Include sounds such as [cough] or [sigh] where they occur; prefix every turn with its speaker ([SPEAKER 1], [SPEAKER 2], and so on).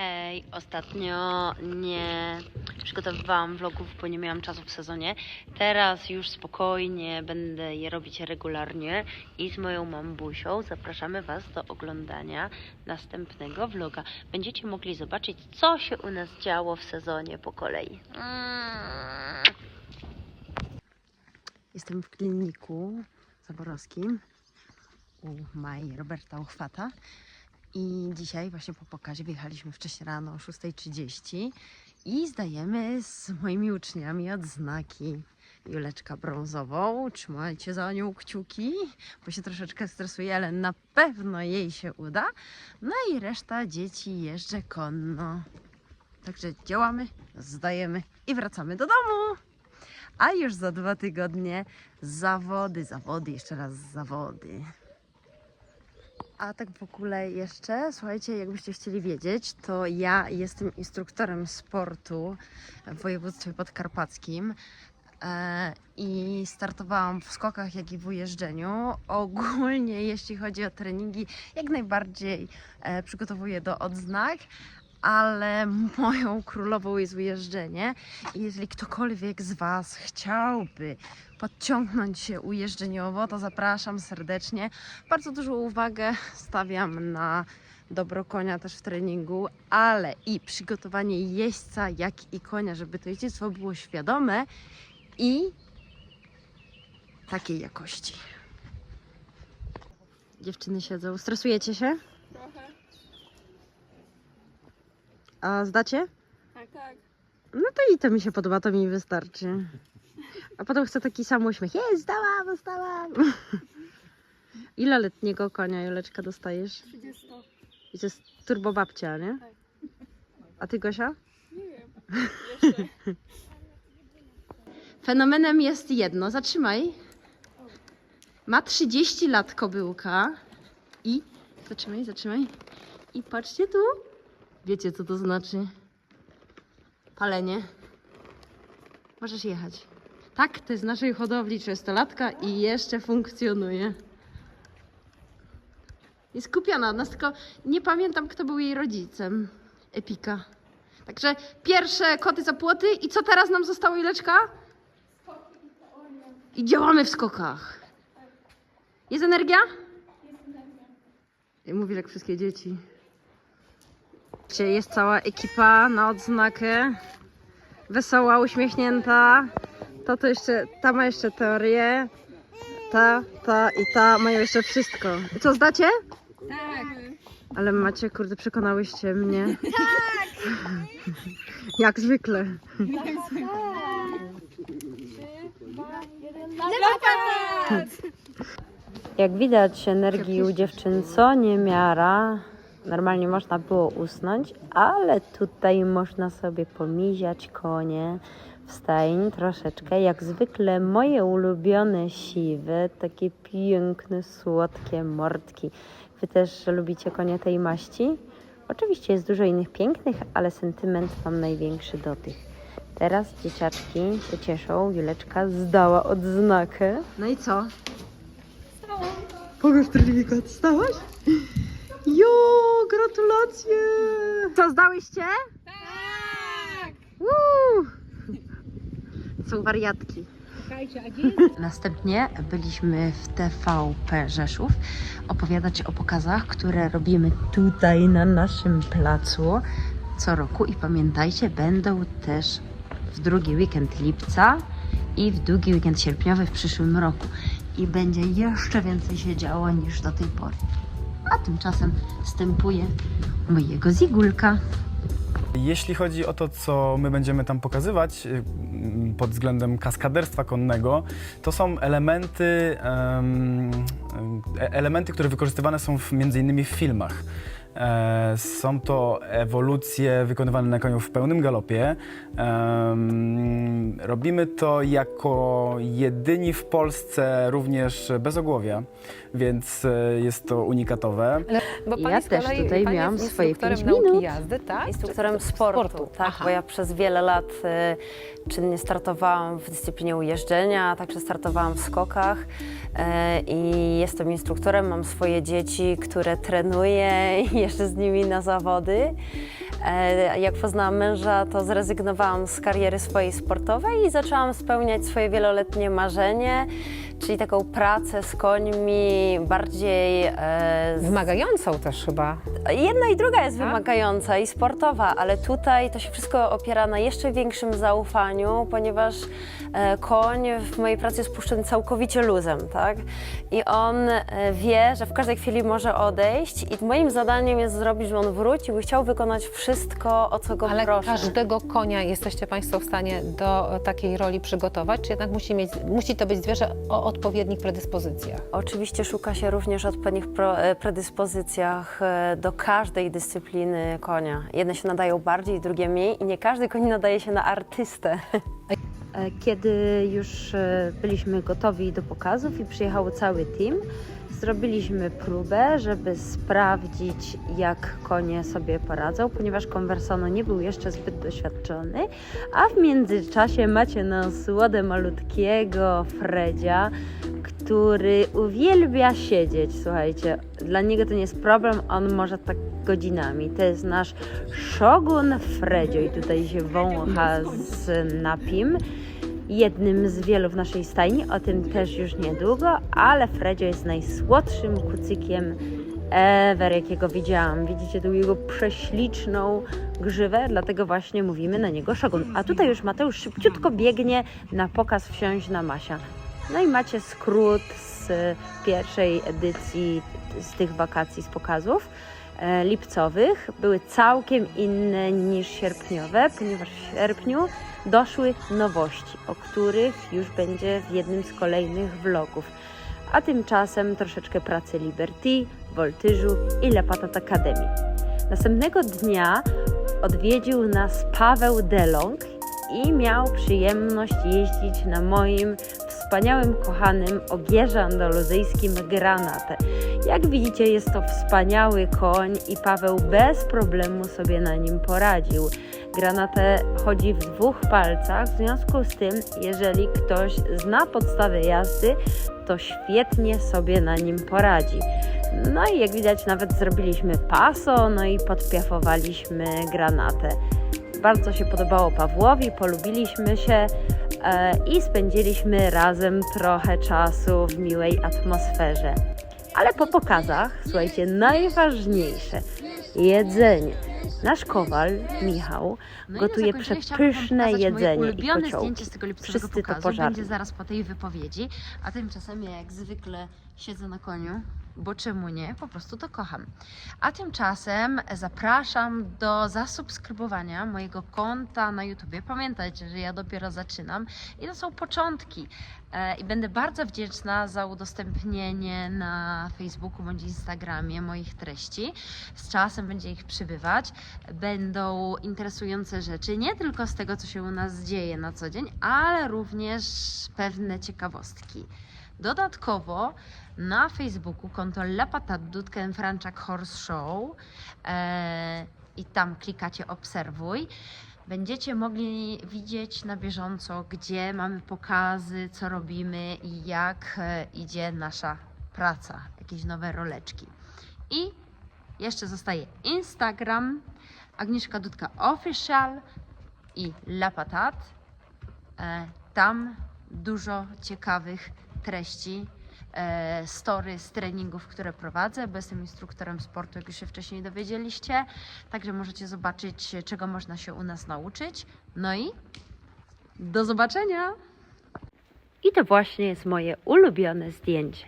[SPEAKER 1] Hej, ostatnio nie przygotowywałam vlogów, bo nie miałam czasu w sezonie. Teraz już spokojnie będę je robić regularnie i z moją mambusią zapraszamy Was do oglądania następnego vloga. Będziecie mogli zobaczyć, co się u nas działo w sezonie po kolei. Mm. Jestem w kliniku zaborowskim u Mai Roberta Uchwata. I dzisiaj właśnie po pokazie wyjechaliśmy wcześniej rano o 6.30 i zdajemy z moimi uczniami odznaki. Juleczka brązową, trzymajcie za nią kciuki, bo się troszeczkę stresuje, ale na pewno jej się uda. No i reszta dzieci jeżdżę konno. Także działamy, zdajemy i wracamy do domu. A już za dwa tygodnie zawody, zawody, jeszcze raz zawody. A tak w ogóle jeszcze, słuchajcie, jakbyście chcieli wiedzieć, to ja jestem instruktorem sportu w województwie podkarpackim e, i startowałam w skokach, jak i w ujeżdżeniu. Ogólnie, [laughs] jeśli chodzi o treningi, jak najbardziej e, przygotowuję do odznak, ale moją królową jest ujeżdżenie i jeżeli ktokolwiek z Was chciałby podciągnąć się ujeżdżeniowo, to zapraszam serdecznie. Bardzo dużą uwagę stawiam na dobro konia też w treningu, ale i przygotowanie jeźdźca, jak i konia, żeby to jeździectwo było świadome i takiej jakości. Dziewczyny siedzą. Stresujecie się?
[SPEAKER 2] Trochę.
[SPEAKER 1] A zdacie?
[SPEAKER 2] Tak, tak.
[SPEAKER 1] No to i to mi się podoba, to mi wystarczy. A potem chcę taki sam uśmiech. Jest, zdałam, dostałam. [laughs] Ile letniego konia, Juleczka, dostajesz?
[SPEAKER 2] 30.
[SPEAKER 1] I to jest turbo babcia, nie?
[SPEAKER 2] Tak.
[SPEAKER 1] A ty, Gosia?
[SPEAKER 2] Nie wiem. Jeszcze.
[SPEAKER 1] Fenomenem jest jedno, zatrzymaj. Ma 30 lat kobyłka i... Zatrzymaj, zatrzymaj. I patrzcie tu. Wiecie, co to znaczy? Palenie. Możesz jechać. Tak, to jest naszej hodowli 30-latka i jeszcze funkcjonuje. Jest kupiona od nas, tylko nie pamiętam, kto był jej rodzicem. Epika. Także pierwsze koty za płoty. I co teraz nam zostało, Ileczka? I działamy w skokach. Jest energia? I mówi jak wszystkie dzieci. Jest cała ekipa na odznakę. Wesoła, uśmiechnięta. To to jeszcze, ta ma jeszcze teorię. Ta, ta i ta mają jeszcze wszystko. I co, zdacie?
[SPEAKER 2] Tak.
[SPEAKER 1] Ale macie, kurde, przekonałyście mnie. Tak! [laughs] Jak zwykle. Jak widać, energii u dziewczyn co niemiara. Normalnie można było usnąć, ale tutaj można sobie pomiziać konie w stajni troszeczkę. Jak zwykle moje ulubione siwe, takie piękne, słodkie mordki. Wy też lubicie konie tej maści? Oczywiście jest dużo innych pięknych, ale sentyment mam największy do tych. Teraz dzieciaczki się cieszą. Juleczka zdała odznakę. No i co? Pokaż certyfikat. Stałaś? Jo, gratulacje! Co, zdałyście?
[SPEAKER 2] Tak.
[SPEAKER 1] Woo! Są wariatki. Następnie byliśmy w TVP Rzeszów opowiadać o pokazach, które robimy tutaj na naszym placu co roku. I pamiętajcie, będą też w drugi weekend lipca i w drugi weekend sierpniowy w przyszłym roku. I będzie jeszcze więcej się działo niż do tej pory. A tymczasem wstępuje mojego zigulka.
[SPEAKER 3] Jeśli chodzi o to, co my będziemy tam pokazywać y, pod względem kaskaderstwa konnego, to są elementy, em, e- elementy które wykorzystywane są w, między innymi w filmach. E, Są to ewolucje wykonywane na koniu w pełnym galopie. Robimy to jako jedyni w Polsce również bez ogłowia, więc e, jest to unikatowe.
[SPEAKER 4] Bo
[SPEAKER 1] Ja też
[SPEAKER 4] kolei,
[SPEAKER 1] tutaj miałam
[SPEAKER 4] jest
[SPEAKER 1] swoje
[SPEAKER 4] instruktorem
[SPEAKER 1] pięć
[SPEAKER 4] nauki
[SPEAKER 1] minut.
[SPEAKER 4] jazdy, tak?
[SPEAKER 5] Instruktorem sportu, tak,
[SPEAKER 1] Aha.
[SPEAKER 5] bo ja przez wiele lat e, czynnie startowałam w dyscyplinie ujeżdżenia, a także startowałam w skokach e, i jestem instruktorem, mam swoje dzieci, które trenuję i [laughs] jeszcze z nimi na zawody. E, Jak poznałam męża, to zrezygnowałam z kariery swojej sportowej i zaczęłam spełniać swoje wieloletnie marzenie, czyli taką pracę z końmi bardziej e, z
[SPEAKER 4] Wymagającą też chyba.
[SPEAKER 5] Jedna i druga jest
[SPEAKER 4] Tak?
[SPEAKER 5] wymagająca i sportowa, ale tutaj to się wszystko opiera na jeszcze większym zaufaniu, ponieważ e, koń w mojej pracy jest puszczony całkowicie luzem, tak? I on e, wie, że w każdej chwili może odejść i moim zadaniem jest zrobić, żeby on wrócił i chciał wykonać wszystko, o co go
[SPEAKER 4] Ale
[SPEAKER 5] proszę.
[SPEAKER 4] każdego konia jesteście Państwo w stanie do takiej roli przygotować, czy jednak musi, mieć, musi to być zwierzę o odpowiednich predyspozycjach?
[SPEAKER 5] Oczywiście szuka się również odpowiednich e, predyspozycjach e, do każdej dyscypliny konia. Jedne się nadają bardziej, drugie mniej i nie każdy koń nadaje się na artystę.
[SPEAKER 6] E, Kiedy już byliśmy gotowi do pokazów i przyjechał cały team, zrobiliśmy próbę, żeby sprawdzić, jak konie sobie poradzą, ponieważ Conversano nie był jeszcze zbyt doświadczony, a w międzyczasie macie nas łodę malutkiego Fredzia, który uwielbia siedzieć, słuchajcie, dla niego to nie jest problem, on może tak godzinami. To jest nasz Shogun Fredzio i tutaj się wącha z napim jednym z wielu w naszej stajni, o tym też już niedługo, ale Fredzio jest najsłodszym kucykiem ever, jakiego widziałam. Widzicie tu jego prześliczną grzywę, dlatego właśnie mówimy na niego Shogun. A tutaj już Mateusz szybciutko biegnie na pokaz wsiąść na Masia. No i macie skrót z pierwszej edycji z tych wakacji, z pokazów e, lipcowych. Były całkiem inne niż sierpniowe, ponieważ w sierpniu doszły nowości, o których już będzie w jednym z kolejnych vlogów. A tymczasem troszeczkę pracy Liberty, Voltyżu i Lepatat Academy. Następnego dnia odwiedził nas Paweł Delong i miał przyjemność jeździć na moim wspaniałym, kochanym ogierze andaluzyjskim Granate. Jak widzicie, jest to wspaniały koń i Paweł bez problemu sobie na nim poradził. Granatę chodzi w dwóch palcach, w związku z tym, jeżeli ktoś zna podstawę jazdy, to świetnie sobie na nim poradzi. No i jak widać, nawet zrobiliśmy paso, no i podpiafowaliśmy granatę. Bardzo się podobało Pawłowi, polubiliśmy się e, i spędziliśmy razem trochę czasu w miłej atmosferze. Ale po pokazach, słuchajcie, najważniejsze jedzenie. Nasz kowal, Michał,
[SPEAKER 1] No
[SPEAKER 6] gotuje przepyszne jedzenie i
[SPEAKER 1] ulubione zdjęcie z tego lipcowego
[SPEAKER 6] Wszyscy to
[SPEAKER 1] pokazu
[SPEAKER 6] pożarli.
[SPEAKER 1] będzie zaraz po tej wypowiedzi, a tymczasem ja jak zwykle siedzę na koniu, bo czemu nie? Po prostu to kocham. A tymczasem zapraszam do zasubskrybowania mojego konta na YouTubie. Pamiętajcie, że ja dopiero zaczynam i to są początki. E, I będę bardzo wdzięczna za udostępnienie na Facebooku bądź Instagramie moich treści. Z czasem będzie ich przybywać. Będą interesujące rzeczy, nie tylko z tego, co się u nas dzieje na co dzień, ale również pewne ciekawostki. Dodatkowo na Facebooku konto La Dudken Franczak Horse Show e, i tam klikacie obserwuj. Będziecie mogli widzieć na bieżąco, gdzie mamy pokazy, co robimy i jak e, idzie nasza praca, jakieś nowe roleczki. I jeszcze zostaje Instagram, Agnieszka Dudka Official i La Patat. E, Tam dużo ciekawych treści, e, story z treningów, które prowadzę, bo jestem instruktorem sportu, jak już się wcześniej dowiedzieliście. Także możecie zobaczyć, czego można się u nas nauczyć. No i do zobaczenia!
[SPEAKER 6] I to właśnie jest moje ulubione zdjęcie.